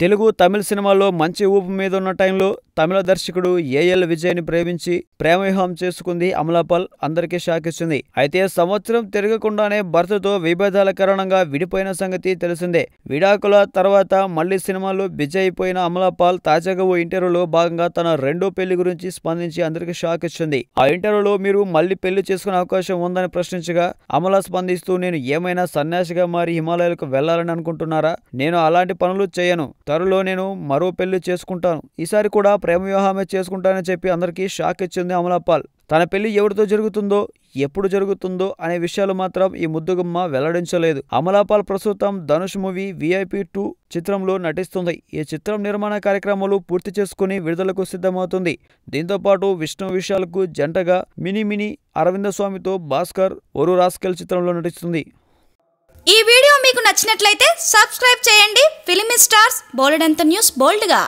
తెలుగు తమిళ సినిమాల్లో మంచి ఊపు మీద ఉన్న టైంలో తమిళ దర్శకుడు ఏఎల్ విజయ్ని ప్రేమించి ప్రేమవివాహం చేసుకుంది అమలాపాల్. అందరికీ షాక్ ఇచ్చింది. అయితే సంవత్సరం తిరగకుండానే భర్తతో విభేదాల కారణంగా విడిపోయిన సంగతి తెలిసిందే. విడాకుల తర్వాత మళ్ళీ సినిమాలు బిజీ అయిపోయిన అమలాపాల్ తాజాగా ఓ ఇంటర్వ్యూలో భాగంగా తన రెండో పెళ్ళి గురించి స్పందించి అందరికీ షాక్ ఇచ్చింది. ఆ ఇంటర్వ్యూలో మీరు మళ్ళీ పెళ్ళి చేసుకునే అవకాశం ఉందని ప్రశ్నించగా అమల స్పందిస్తూ నేను ఏమైనా సన్యాసిగా మారి హిమాలయాలకు వెళ్ళాలని అనుకుంటున్నారా? నేను అలాంటి పనులు చేయను. త్వరలో నేను మరో పెళ్ళి చేసుకుంటాను. ఈసారి కూడా ప్రేమ వివాహమే చేసుకుంటానని చెప్పి అందరికీ షాక్ ఇచ్చింది అమలాపాల్ తన పెళ్ళి ఎవరితో జరుగుతుందో ఎప్పుడు జరుగుతుందో అనే విషయాలు మాత్రం ఈ ముద్దుగుమ్మ వెల్లడించలేదు. అమలాపాల్ ప్రస్తుతం ధనుష్ మూవీ విఐపి టూ చిత్రంలో నటిస్తుంది. ఈ చిత్రం నిర్మాణ కార్యక్రమాలు పూర్తి చేసుకుని విడుదలకు సిద్ధమవుతుంది. దీంతో పాటు విష్ణు విశాల్కు జంటగా మినీ మినీ అరవింద స్వామితో భాస్కర్ ఒరు రాస్కెల్ చిత్రంలో నటిస్తుంది. ఈ వీడియో మీకు నచ్చినట్లయితే సబ్స్క్రైబ్ చేయండి. ఫిలిమి స్టార్స్ బోలెడంత న్యూస్ బోల్డ్గా.